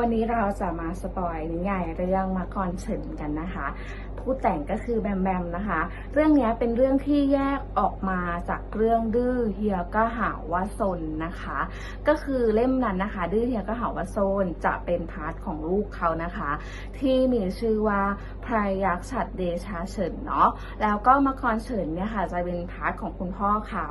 วันนี้เราจะมาสปอยนิยายเรื่องมาก่อนเฉินกันนะคะ ผู้แต่งก็คือแบมแบมนะคะ เรื่องนี้เป็นเรื่องที่แยกออกมาจากเรื่องดื้อเฮียก็หาว่าซนนะคะ ก็คือเล่มนั้นนะคะ ดื้อเฮียก็หาว่าซนจะเป็นพาร์ทของลูกเขานะคะ ที่มีชื่อว่าพรายยักษ์ฉัดเดชาเฉินเนาะแล้วก็มาคอนเฉินเนี่ยค่ะจะเป็นพาร์ทของคุณพ่อเขา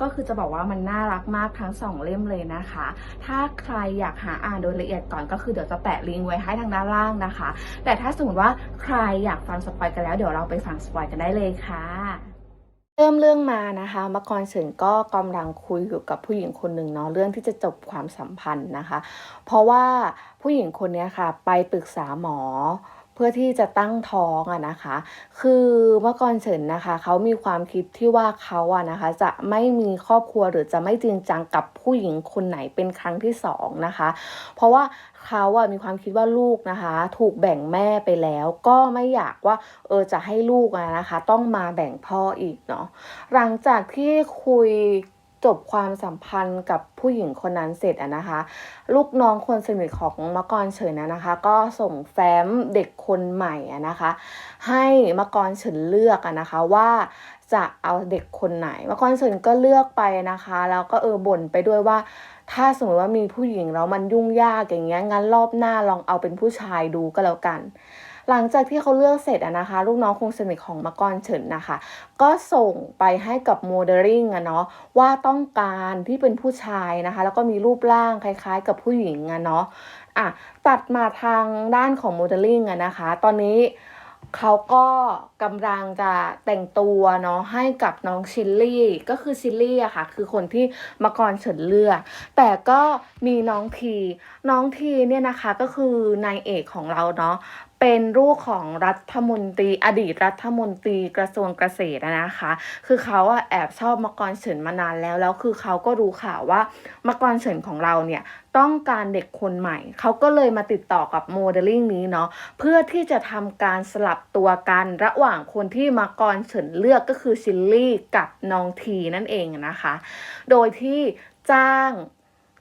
ก็คือจะบอกว่ามันน่ารักมากทั้งสองเล่มเลยนะคะ ถ้าใครอยากหาอ่านโดยละเอียดก่อนก็คือเดี๋ยวจะแปะลิงก์ไว้ให้ทางด้านล่างนะคะ แต่ถ้าสมมติว่าใครอยากฟังสปอยกันแล้วเดี๋ยวเราไปฟังสปอยกันได้เลยค่ะเริ่มเรื่องมานะคะมกรเฉินก็กำลังคุยอยู่กับผู้หญิงคนหนึ่งเนาะเรื่องที่จะจบความสัมพันธ์นะคะ เพราะว่าผู้หญิงคนนี้ค่ะ ไปปรึกษาหมอ พื่อที่จะตั้งท้องอะนะคะ คือเมื่อก่อนเฉินนะคะ เขามีความคิดที่ว่าเขาอะนะคะ จะไม่มีครอบครัวหรือจะไม่จริงจังกับผู้หญิงคนไหนเป็นครั้งที่สองนะคะ เพราะว่าเขาอะมีความคิดว่าลูกนะคะ ถูกแบ่งแม่ไปแล้ว ก็ไม่อยากว่าเออจะให้ลูกอะนะคะ ต้องมาแบ่งพ่ออีกเนาะหลังจากที่คุย จบความสัมพันธ์กับผู้หญิงคนนั้นเสร็จอะนะคะ ลูกน้องคนสนิทของมกรเฉินนะนะคะ ก็ส่งแฟ้มเด็กคนใหม่อะนะคะ ให้มกรเฉินเลือกอะนะคะว่าจะเอาเด็กคนไหนมกรเฉินก็เลือกไปนะคะ แล้วก็เออบ่นไปด้วยว่า ถ้าสมมติว่ามีผู้หญิงแล้วมันยุ่งยากอย่างเงี้ยงั้นรอบหน้าลองเอาเป็นผู้ชายดูก็แล้วกัน หลังจากที่เขาเลือกเสร็จอะนะคะ ลูกน้องคงสนิทของมกรเฉินนะคะ ก็ส่งไปให้กับโมเดลลิ่งอะเนาะว่าต้องการที่เป็นผู้ชายนะคะ แล้วก็มีรูปร่างคล้ายๆ กับผู้หญิงอะเนาะอะตัดมาทางด้านของโมเดลลิ่งอะนะคะ ตอนนี้เขาก็กำลังจะแต่งตัวเนาะให้กับน้องชิลลี่ ก็คือชิลลี่อะค่ะ คือคนที่มกรเฉินเลือกแต่ก็มีน้องที น้องทีเนี่ยนะคะก็คือนายเอกของเราเนาะ เป็นลูกของรัฐมนตรี อดีตรัฐมนตรีกระทรวงเกษตรนะคะ คือเขาอะแอบชอบมกรเฉินมานานแล้วแล้วคือเขาก็รู้ข่าวว่ามกรเฉินของเราเนี่ยต้องการเด็กคนใหม่ เขาก็เลยมาติดต่อกับโมเดลลิ่งนี้เนาะเพื่อที่จะทำการสลับตัวกันระหว่างคนที่มกรเฉินเลือกก็คือชิลลี่กับน้องทีนั่นเองนะคะ โดยที่จ้าง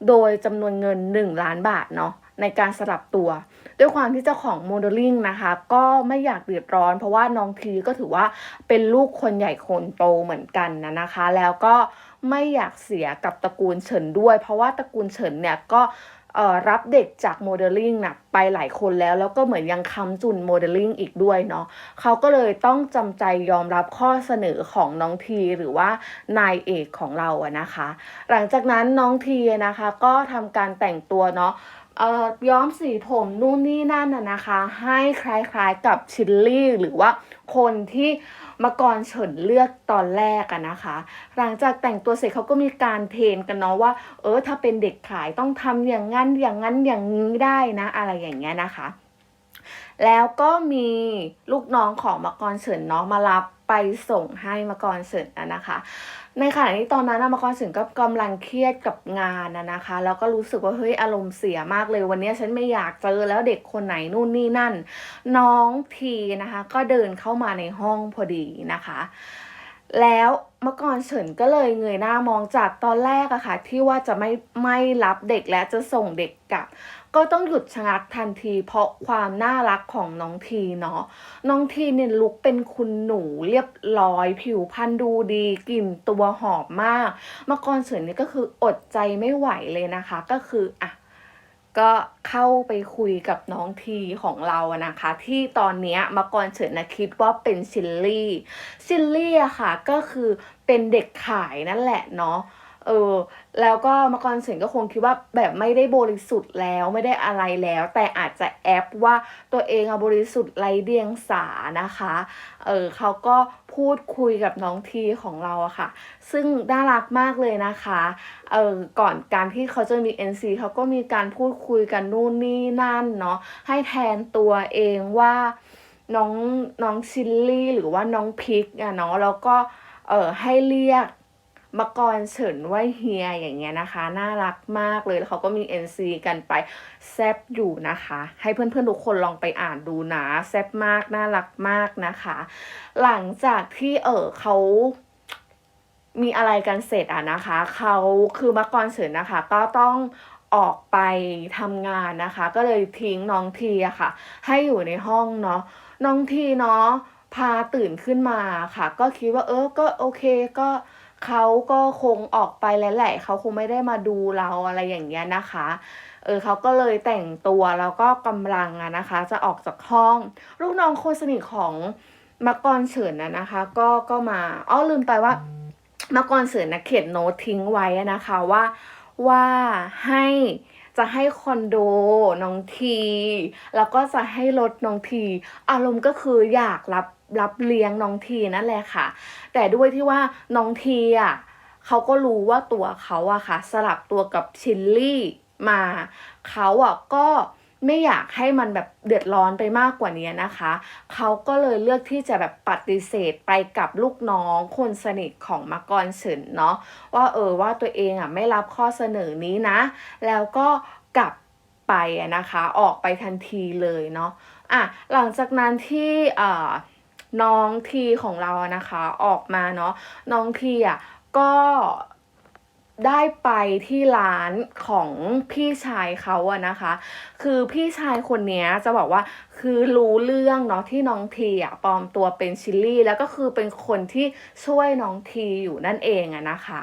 โดยจำนวนเงิน 1 ล้านบาทเนาะ ในการสลับตัว ด้วยความที่เจ้าของโมเดลลิ่งนะคะ ก็ไม่อยากเดือดร้อน เพราะว่าน้องทีก็ถือว่าเป็นลูกคนใหญ่คนโตเหมือนกันนะนะคะ แล้วก็ไม่อยากเสียกับตระกูลเฉินด้วย เพราะว่าตระกูลเฉินเนี่ยก็รับเด็กจากโมเดลลิ่งนะไปหลายคนแล้ว แล้วก็เหมือนยังค้ำจุนโมเดลลิ่งอีกด้วยเนาะเขาก็เลยต้องจำใจยอมรับข้อเสนอของน้องทีหรือว่านายเอกของเราอะนะคะ หลังจากนั้นน้องทีนะคะก็ทำการแต่งตัวเนาะ ย้อมสีผมนู่นนี่นั่นน่ะนะคะ ให้คล้ายๆกับชิลลี่หรือว่าคนที่มากรเฉินเลือกตอนแรกอะนะคะ หลังจากแต่งตัวเสร็จเขาก็มีการเทรนกันเนาะว่า เออถ้าเป็นเด็กขายต้องทำอย่างนั้นอย่างนั้นอย่างนี้ได้นะ อะไรอย่างเงี้ยนะคะ แล้วก็มีลูกน้องของมกรเฉินเนาะมารับไปส่งให้มกรเฉินนะนะคะ ในขณะที่ตอนนั้นนะมกรเฉินก็กำลังเครียดกับงานนะนะคะ แล้วก็รู้สึกว่าเฮ้ยอารมณ์เสียมากเลย วันนี้ฉันไม่อยากเจอแล้วเด็กคนไหนนู่นนี่นั่น น้องทีนะคะ ก็เดินเข้ามาในห้องพอดีนะคะ แล้วเมื่อก่อนเฉินก็เลยเงยหน้ามองจากตอนแรกอะค่ะที่ว่าจะไม่ไม่รับเด็กและจะส่งเด็กกลับ ก็ต้องหยุดชะงักทันทีเพราะความน่ารักของน้องทีเนาะน้องทีเนี่ยลุกเป็นคุณหนูเรียบร้อย ผิวพรรณดูดีกลิ่นตัวหอมมากมื่อก่อนเฉินนี่ก็คืออดใจไม่ไหวเลยนะคะ ก็คืออะก็เข้าไปคุยกับน้องทีของเราอะนะคะ ที่ตอนนี้มากรเฉินนะคิดว่าเป็นซิลลี่ซิลลี่อะค่ะก็คือเป็นเด็กขายนั่นแหละเนาะ เออแล้วก็มากรเฉินก็คงคิดว่าแบบไม่ได้บริสุทธิ์แล้วไม่ได้อะไรแล้ว แต่อาจจะแอปว่าตัวเองอะบริสุทธิ์ไรเดียงสานะคะเออเขาก็พูดคุยกับน้องทีของเราอะค่ะ ซึ่งน่ารักมากเลยนะคะเออก่อนการที่เขาจะมี NC เขาก็มีการพูดคุยกันนู่นนี่นั่นเนาะให้แทนตัวเองว่าน้องน้องชิลลี่หรือว่าน้องพิกอะเนาะแล้วก็เออให้เรียก มกรเฉินว่าเฮียอย่างเงี้ยนะคะ น่ารักมากเลยแล้วเขาก็มี NC กันไปแซบอยู่นะคะ ให้เพื่อนๆทุกคนลองไปอ่านดูนะแซบมากน่ารักมากนะคะ หลังจากที่เออเขามีอะไรกันเสร็จอะนะคะ เขาคือมักกรเฉินนะคะ ก็ต้องออกไปทำงานนะคะ ก็เลยทิ้งน้องทีอะค่ะ ให้อยู่ในห้องเนาะน้องทีเนาะพาตื่นขึ้นมาค่ะ ก็คิดว่าเออก็โอเคก็ เขาก็คงออกไปแล้วแหละเขาคงไม่ได้มาดูเราอะไรอย่างเงี้ยนะคะ เออเขาก็เลยแต่งตัวแล้วก็กำลังอะนะคะ จะออกจากห้อง ลูกน้องคนสนิทของมกรเฉินนะนะคะ ก็ก็มาอ้อลืมไปว่ามกรเฉินนะเขียนโน้ตทิ้งไว้นะคะว่าว่าให้จะให้คอนโดน้องที แล้วก็จะให้รถน้องที อารมณ์ก็คืออยากรับ รับเลี้ยงน้องทีนั่นแหละค่ะ แต่ด้วยที่ว่าน้องทีอะเขาก็รู้ว่าตัวเขาอะค่ะ สลับตัวกับชิลลี่มา เขาอะก็ไม่อยากให้มันแบบเดือดร้อนไปมากกว่านี้นะคะ เขาก็เลยเลือกที่จะแบบปฏิเสธไปกับลูกน้องคนสนิทของมกรเฉินเนาะว่าเออว่าตัวเองอะไม่รับข้อเสนอนี้นะ แล้วก็กลับไปนะคะ ออกไปทันทีเลยเนาะอะหลังจากนั้นที่อ่อ น้องทีของเรานะคะออกมาเนาะน้องทีอะก็ได้ไปที่ร้านของพี่ชายเขาอะนะคะ คือพี่ชายคนนี้จะบอกว่าคือรู้เรื่องเนาะที่น้องทีอะปลอมตัวเป็นชิลลี่ แล้วก็คือเป็นคนที่ช่วยน้องทีอยู่นั่นเองอะนะคะ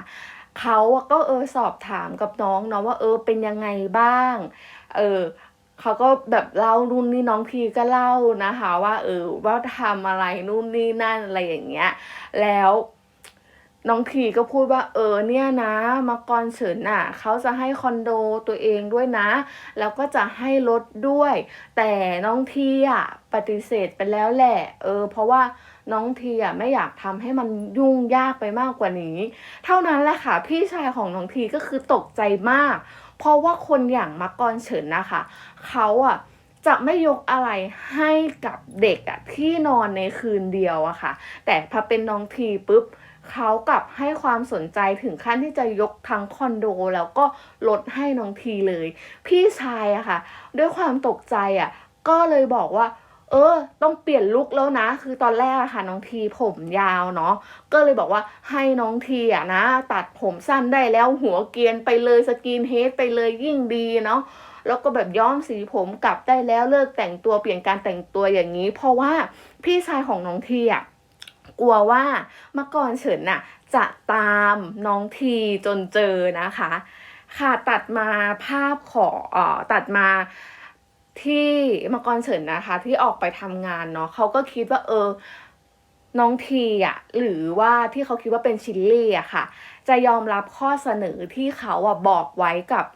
เขาก็เออสอบถามกับน้องเนาะว่าเออเป็นยังไงบ้าง เออ เขาก็แบบเล่านู่นนี่น้องทีก็เล่านะคะ ว่าเออว่าทำอะไรนู่นนี่นั่นอะไรอย่างเงี้ย แล้วน้องทีก็พูดว่าเออเนี่ยนะมังกรเฉินน่ะเขาจะให้คอนโดตัวเองด้วยนะ แล้วก็จะให้รถด้วย แต่น้องทีอะปฏิเสธไปแล้วแหละเออเพราะว่าน้องทีอะไม่อยากทำให้มันยุ่งยากไปมากกว่านี้ เท่านั้นแหละค่ะ พี่ชายของน้องทีก็คือตกใจมาก เพราะว่าคนอย่างมักกรเฉินนะคะ เขาอะจะไม่ยกอะไรให้กับเด็กอะที่นอนในคืนเดียวอะค่ะ แต่พอเป็นน้องทีปุ๊บเขากลับให้ความสนใจถึงขั้นที่จะยกทั้งคอนโดแล้วก็ลดให้น้องทีเลย พี่ชายอะค่ะ ด้วยความตกใจอะก็เลยบอกว่า เออ ต้องเปลี่ยนลุคแล้วนะ คือตอนแรกอะค่ะน้องทีผมยาวเนาะก็เลยบอกว่าให้น้องทีอะนะ ตัดผมสั้นได้แล้วหัวเกียนไปเลยสกินเฮดไปเลยยิ่งดีเนาะ แล้วก็แบบย้อมสีผมกลับได้แล้วเลิกแต่งตัวเปลี่ยนการแต่งตัวอย่างนี้ เพราะว่าพี่ชายของน้องทีอะกลัวว่าเมื่อก่อนเฉินน่ะจะตามน้องทีจนเจอนะคะ ค่ะตัดมาภาพขออตัดมาที่มังกรเฉินนะคะ ที่ออกไปทำงานเนาะเขาก็คิดว่าเออน้องทีอะหรือว่าที่เขาคิดว่าเป็นชิลลี่อะค่ะ จะยอมรับข้อเสนอที่เขาอะบอกไว้กับ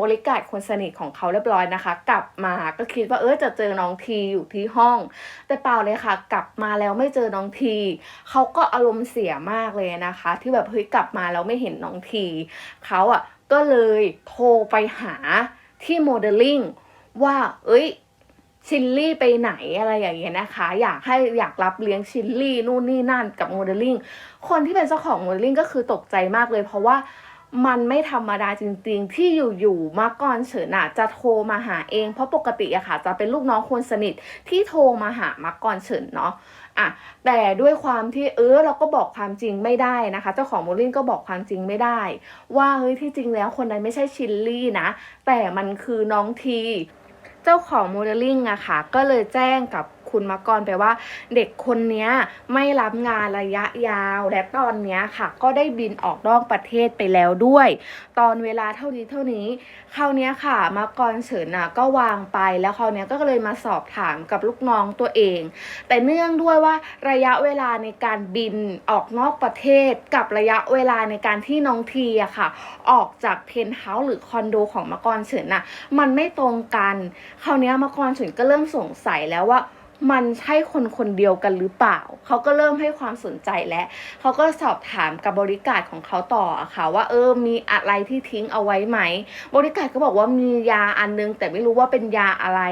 บริการคนสนิทของเขาเรียบร้อยนะคะ กลับมาก็คิดว่าเออจะเจอน้องทีอยู่ที่ห้อง แต่เปล่าเลยค่ะ กลับมาแล้วไม่เจอน้องทีเขาก็อารมณ์เสียมากเลยนะคะ ที่แบบเฮ้ยกลับมาแล้วไม่เห็นน้องทีเขาอะก็เลยโทรไปหาที่โมเดลลิ่งว่า เอ้ยชิลลี่ไปไหนอะไรอย่างเงี้ยนะคะ อยากให้อยากรับเลี้ยงชิลลี่นู่นนี่นั่นกับโมเดลลิ่งคนที่เป็นเจ้าของโมเดลลิ่งก็คือตกใจมากเลยเพราะว่า มันไม่ธรรมดาจริง ๆ ที่อยู่ๆมาก่อนเฉินอะจะโทรมาหาเอง เพราะปกติอะค่ะ จะเป็นลูกน้องคนสนิทที่โทรมาหามาก่อนเฉินเนาะอะแต่ด้วยความที่เออเราก็บอกความจริงไม่ได้นะคะ เจ้าของโมเดลลิ่งก็บอกความจริงไม่ได้ ว่าเฮ้ยที่จริงแล้วคนนั้นไม่ใช่ชิลลี่นะ แต่มันคือน้องที เจ้าของโมเดลลิ่งอะค่ะก็เลยแจ้งกับ คุณมากรไปว่า เด็กคนนี้ไม่รับงานระยะยาว และตอนนี้ค่ะ ก็ได้บินออกนอกประเทศไปแล้วด้วย ตอนเวลาเท่านี้เท่านี้คราวนี้ค่ะมากรเฉินอะก็วางไปแล้วคราวนี้ก็เลยมาสอบถามกับลูกน้องตัวเอง แต่เนื่องด้วยว่าระยะเวลาในการบินออกนอกประเทศ กับระยะเวลาในการที่น้องทีอะค่ะ ออกจากเพนท์เฮาส์หรือคอนโดของมากรเฉินอะมันไม่ตรงกัน คราวนี้มากรเฉินก็เริ่มสงสัยแล้วว่า มันใช่คนคนเดียวกันหรือเปล่า เขาก็เริ่มให้ความสนใจแล้วเขาก็สอบถามกับบริการของเขาต่อค่ะว่าเออมีอะไรที่ทิ้งเอาไว้ไหม บริการก็บอกว่ามียาอันนึง แต่ไม่รู้ว่าเป็นยาอะไร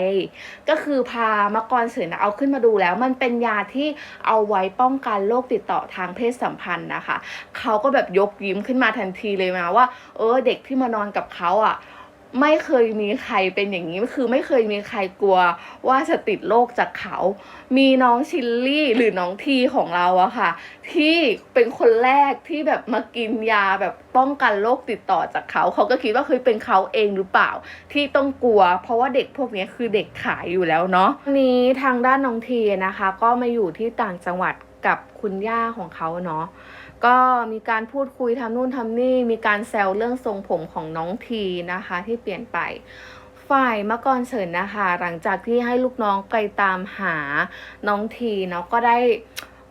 ก็คือพามากรเฉินเอาขึ้นมาดูแล้ว มันเป็นยาที่เอาไว้ป้องกันโรคติดต่อทางเพศสัมพันธ์นะคะ เขาก็แบบยกยิ้มขึ้นมาทันทีเลยมาว่า เออเด็กที่มานอนกับเขาอะ ไม่เคยมีใครเป็นอย่างนี้คือไม่เคยมีใครกลัวว่าจะติดโรคจากเขา มีน้องชิลลี่หรือน้องทีของเราอะค่ะ ที่เป็นคนแรกที่แบบมากินยาแบบป้องกันโรคติดต่อจากเขา เขาก็คิดว่าเคยเป็นเขาเองหรือเปล่า ที่ต้องกลัว เพราะว่าเด็กพวกนี้คือเด็กขายอยู่แล้วเนาะวันนี้ทางด้านน้องทีนะคะ ก็มาอยู่ที่ต่างจังหวัดกับคุณย่าของเขาเนาะ ก็มีการพูดคุยทำนู่นทำนี่ มีการแซวเรื่องทรงผมของน้องทีนะคะที่เปลี่ยนไป ฝ่ายมกรเฉินนะคะ หลังจากที่ให้ลูกน้องไปตามหาน้องทีเนาะก็ได้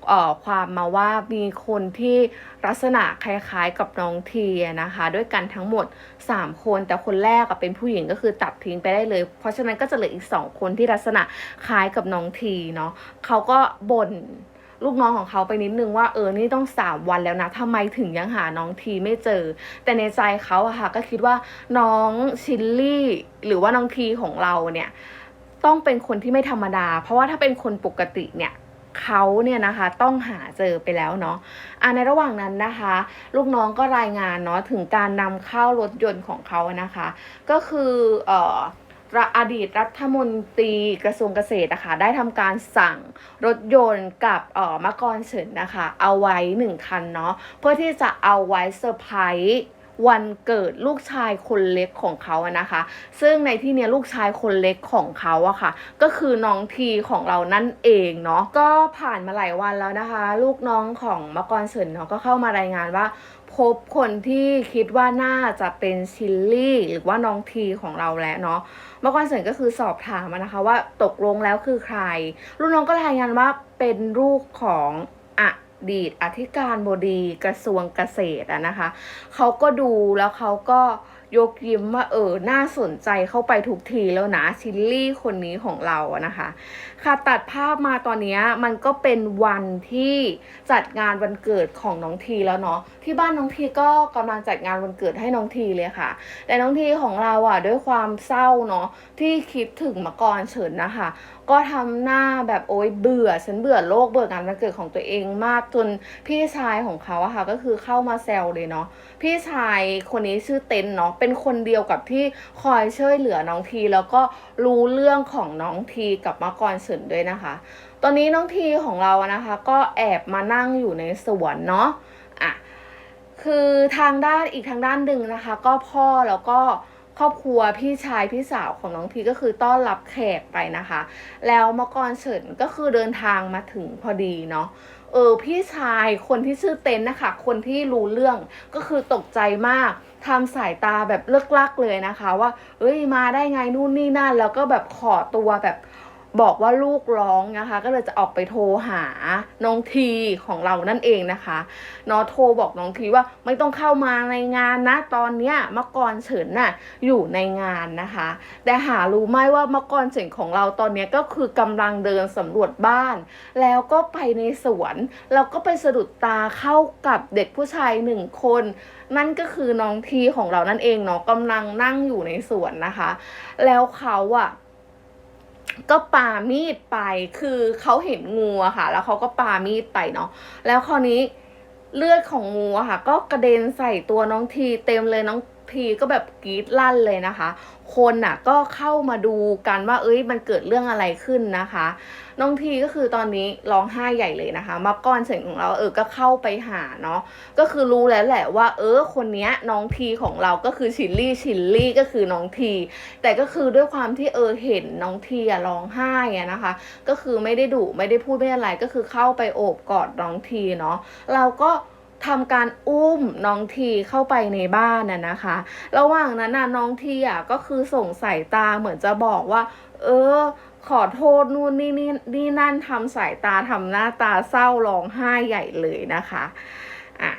เอ่อความมาว่ามีคนที่ลักษณะคล้ายๆกับน้องทีนะคะ ด้วยกันทั้งหมด 3 คน แต่คนแรกเป็นผู้หญิงก็คือตัดทิ้งไปได้เลย เพราะฉะนั้นก็จะเหลืออีก 2 คนที่ลักษณะคล้ายกับน้องทีเนาะเขาก็บ่น ลูกน้องของเขาไปนิดนึงว่าเออนี่ต้องสามวันแล้วนะทำไมถึงยังหาน้องทีไม่เจอ แต่ในใจเขาอะค่ะก็คิดว่าน้องชิลลี่ หรือว่าน้องทีของเราเนี่ยต้องเป็นคนที่ไม่ธรรมดา เพราะว่าถ้าเป็นคนปกติเนี่ยเขาเนี่ยนะคะต้องหาเจอไปแล้วเนาะอะในระหว่างนั้นนะคะ ลูกน้องก็รายงานเนาะถึงการนำเข้ารถยนต์ของเขานะคะ ก็คือเอ่อ อดีตรัฐมนตรีกระทรวงเกษตรนะคะได้ทำการสั่งรถยนต์กับเอ่อมกรเฉินนะคะ เอาไว้หนึ่งคันเนาะเพื่อที่จะเอาไว้เซอร์ไพรส์ วันเกิดลูกชายคนเล็กของเขาอะนะคะ ซึ่งในที่เนี้ยลูกชายคนเล็กของเขาอะค่ะ ก็คือน้องทีของเรานั่นเองเนาะ ก็ผ่านมาหลายวันแล้วนะคะ ลูกน้องของมกรเฉินเนาะก็เข้ามารายงานว่าพบคนที่คิดว่าน่าจะเป็นชิลลี่หรือว่าน้องทีของเราแล้วเนาะเมื่อก่อนเสร็จก็คือสอบถามนะคะว่าตกลงแล้วคือใครลูกน้องก็รายงานว่าเป็นลูกของอะ ดีตอธิการบดีกระทรวงเกษตรอะนะคะเขาก็ดูแล้วเขาก็ ยกยิ้มว่าเออ น่าสนใจเข้าไปทุกทีแล้วนะชิลลี่คนนี้ของเราอะนะคะ ค่ะตัดภาพมาตอนนี้มันก็เป็นวันที่จัดงานวันเกิดของน้องทีแล้วเนาะที่บ้านน้องทีก็กำลังจัดงานวันเกิดให้น้องทีเลยค่ะ แต่น้องทีของเราอะด้วยความเศร้าเนาะที่คิดถึงมากรเฉินนะคะ ก็ทำหน้าแบบโอ๊ยเบื่อฉันเบื่อโลกเบื่องานวันเกิดของตัวเองมากจนพี่ชายของเขาอะค่ะก็คือเข้ามาแซวเลยเนาะพี่ชายคนนี้ชื่อเต็นเนาะเป็นคนเดียวกับที่คอยช่วยเหลือน้องทีแล้วก็รู้เรื่องของน้องทีกับมากรเฉินด้วยนะคะ ตอนนี้น้องทีของเรานะคะ ก็แอบมานั่งอยู่ในสวนเนาะอะคือทางด้านอีกทางด้านหนึ่งนะคะ ก็พ่อแล้วก็ครอบครัวพี่ชายพี่สาวของน้องทีก็คือต้อนรับแขกไปนะคะ แล้วมกรเฉินก็คือเดินทางมาถึงพอดีเนาะเออพี่ชายคนที่ชื่อเต็นนะคะ คนที่รู้เรื่องก็คือตกใจมาก ทำสายตาแบบเลิกลักเลยนะคะ ว่า เอ้ยมาได้ไงนู่นนี่นั่น แล้วก็แบบขอตัวแบบ บอกว่าลูกร้องนะคะ ก็เลยจะออกไปโทรหาน้องทีของเรานั่นเองนะคะเนาะโทรบอกน้องทีว่าไม่ต้องเข้ามาในงานนะ ตอนเนี้ยมกรเฉินน่ะอยู่ในงานนะคะ แต่หารู้ไหมว่ามกรเฉินของเราตอนเนี้ยก็คือกำลังเดินสำรวจบ้าน แล้วก็ไปในสวนแล้วก็ไปสะดุดตาเข้ากับเด็กผู้ชายหนึ่งคน นั่นก็คือน้องทีของเรานั่นเองเนาะกำลังนั่งอยู่ในสวนนะคะ แล้วเขาอะ ก็ปามีดไปคือเขาเห็นงูอะค่ะ แล้วเขาก็ปามีดไปเนาะแล้วคราวนี้เลือดของงูอะค่ะ ก็กระเด็นใส่ตัวน้องทีเต็มเลยน้องทีก็แบบกรีดลั่นเลยนะคะ คนอะก็เข้ามาดูกันว่า เอ้ยมันเกิดเรื่องอะไรขึ้นนะคะ น้องทีก็คือตอนนี้ร้องไห้ใหญ่เลยนะคะมาก้อนเสียงของเราเออก็เข้าไปหาเนาะก็คือรู้แล้วแหละว่า เออคนเนี้ยน้องทีของเราก็คือชิลลี่ชิลลี่ก็คือน้องที แต่ก็คือด้วยความที่เออเห็นน้องทีอะร้องไห้อะนะคะ ก็คือไม่ได้ดุไม่ได้พูดไม่อะไรก็คือเข้าไปโอบกอดน้องทีเนาะเราก็ทำการอุ้มน้องทีเข้าไปในบ้านน่ะนะคะ ระหว่างนั้นน่ะน้องทีอะก็คือส่งสายตาเหมือนจะบอกว่า เออ ขอโทษนู่นนี่นี่นี่นั่นทำสายตาทำหน้าตาเศร้าร้องไห้ใหญ่เลยนะคะอะ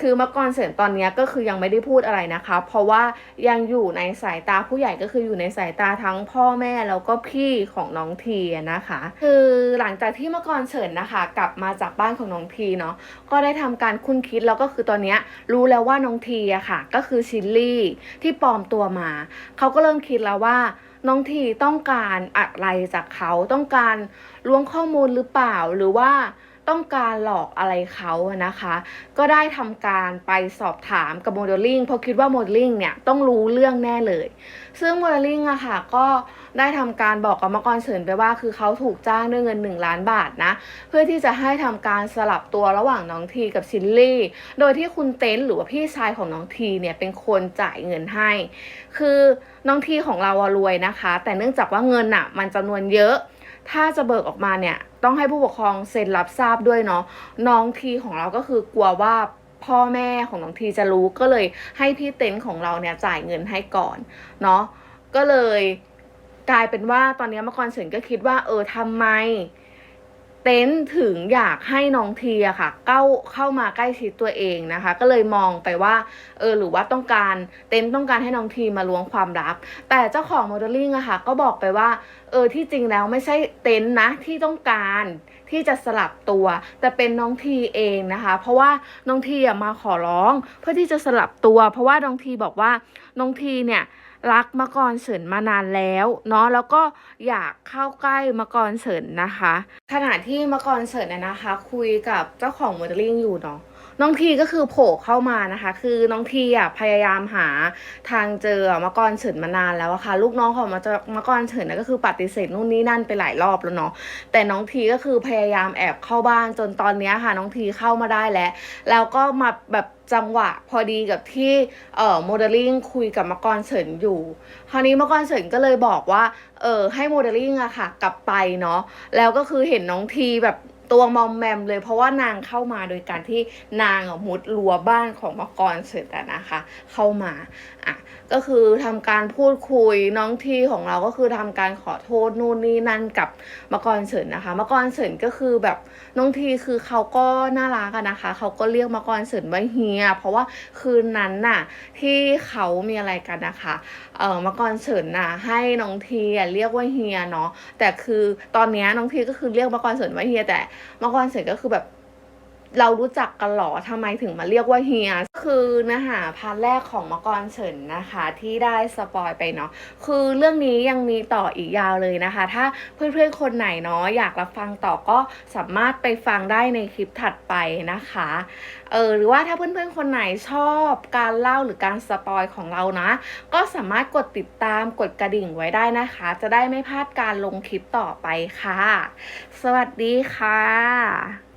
คือมื่อก่อนเสร็จตอนนี้ก็คือยังไม่ได้พูดอะไรนะคะ เพราะว่ายังอยู่ในสายตาผู้ใหญ่ก็คืออยู่ในสายตาทั้งพ่อแม่แล้วก็พี่ของน้องทีนะคะ คือหลังจากที่มื่อก่อนเฉินนะคะ กลับมาจากบ้านของน้องทีเนาะก็ได้ทำการคุ้นคิดแล้วก็คือตอนนี้รู้แล้วว่าน้องทีอะค่ะ ก็คือชิลลี่ที่ปลอมตัวมาเขาก็เริ่มคิดแล้วว่า น้องทีต้องการอะไรจากเขาต้องการล้วงข้อมูลหรือเปล่าหรือว่า ต้องการหลอกอะไรเขาอะนะคะ ก็ได้ทำการไปสอบถามกับโมเดลลิ่งเพราะคิดว่าโมเดลลิ่งเนี่ยต้องรู้เรื่องแน่เลย ซึ่งโมเดลลิ่งอะค่ะก็ได้ทำการบอกกับมังกรเฉินไปว่าคือเขาถูกจ้างด้วยเงิน 1 ล้านบาทนะเพื่อที่จะให้ทำการสลับตัวระหว่างน้องทีกับชิลลี่ โดยที่คุณเต้นหรือว่าพี่ชายของน้องทีเนี่ยเป็นคนจ่ายเงินให้ คือน้องทีของเราอะรวยนะคะ แต่เนื่องจากว่าเงินอะมันจำนวนเยอะ ถ้าจะเบิกออกมาเนี่ย ต้องให้ผู้ปกครองเซ็นรับทราบด้วยเนาะน้องทีของเราก็คือกลัวว่าพ่อแม่ของน้องทีจะรู้ก็เลยให้พี่เต็นท์ของเราเนี่ยจ่ายเงินให้ก่อนเนาะก็เลยกลายเป็นว่าตอนนี้มกรเฉินก็คิดว่าเออทำไม เต็นถึงอยากให้น้องทีอะค่ะเข้าเข้ามาใกล้ชิดตัวเองนะคะ ก็เลยมองไปว่าเออหรือว่าต้องการเต็นต้องการให้น้องทีมาล้วงความลับ แต่เจ้าของโมเดลลิ่งอะค่ะก็บอกไปว่าเออที่จริงแล้วไม่ใช่เต็นนะที่ต้องการที่จะสลับตัว แต่เป็นน้องทีเองนะคะ เพราะว่าน้องทีมาขอร้องเพื่อที่จะสลับตัว เพราะว่าน้องทีบอกว่าน้องทีเนี่ย รักมกรเสริญมานานแล้วเนาะแล้วก็อยากเข้าใกล้มกรเสริญนะคะ ขณะที่มกรเฉินเนี่ยนะคะ คุยกับเจ้าของโมเดลลิ่งอยู่เนาะ น้องทีก็คือโผล่เข้ามานะคะ คือน้องทีอะพยายามหาทางเจอมกรเฉินมานานแล้วอะค่ะ ลูกน้องของมาจมกรเฉินนะก็คือปฏิเสธนู่นนี่นั่นไปหลายรอบแล้วเนาะแต่น้องทีก็คือพยายามแอบเข้าบ้านจนตอนนี้ค่ะน้องทีเข้ามาได้แล้ว แล้วก็มาแบบจังหวะพอดีกับที่เอ่อโมเดลลิ่งคุยกับมกรเฉินอยู่ คราวนี้มกรเฉินก็เลยบอกว่าเออให้โมเดลลิ่งอะค่ะ กลับไปเนาะแล้วก็คือเห็นน้องทีแบบ ตัวมอมแมมเลย เพราะว่านางเข้ามาโดยการที่นางมุดรั้วบ้านของมกรเฉินอะนะคะ เข้ามาอะก็คือทำการพูดคุยน้องทีของเราก็คือทำการขอโทษนู่นนี่นั่นกับมกรเฉินนะคะมกรเฉินก็คือแบบน้องทีคือเขาก็น่ารักนะคะเขาก็เรียกมกรเฉินว่าเฮีย เพราะว่าคืนนั้นน่ะที่เขามีอะไรกันนะคะเออมกรเฉินน่ะให้น้องทีเรียกว่าเฮียเนาะแต่คือตอนนี้น้องทีก็คือเรียกมกรเฉินว่าเฮียแต่มกรเฉินก็คือแบบ เรารู้จักกันหรอทำไมถึงมาเรียกว่าเฮีย คือเนื้อหาพาร์ทแรกของมกรเฉินนะคะ ที่ได้สปอยไปเนาะ คือเรื่องนี้ยังมีต่ออีกยาวเลยนะคะ ถ้าเพื่อนๆคนไหนเนาะอยากรับฟังต่อก็สามารถไปฟังได้ในคลิปถัดไปนะคะ เออหรือว่าถ้าเพื่อนๆคนไหนชอบการเล่าหรือการสปอยของเรานะ ก็สามารถกดติดตามกดกระดิ่งไว้ได้นะคะ จะได้ไม่พลาดการลงคลิปต่อไปค่ะ สวัสดีค่ะ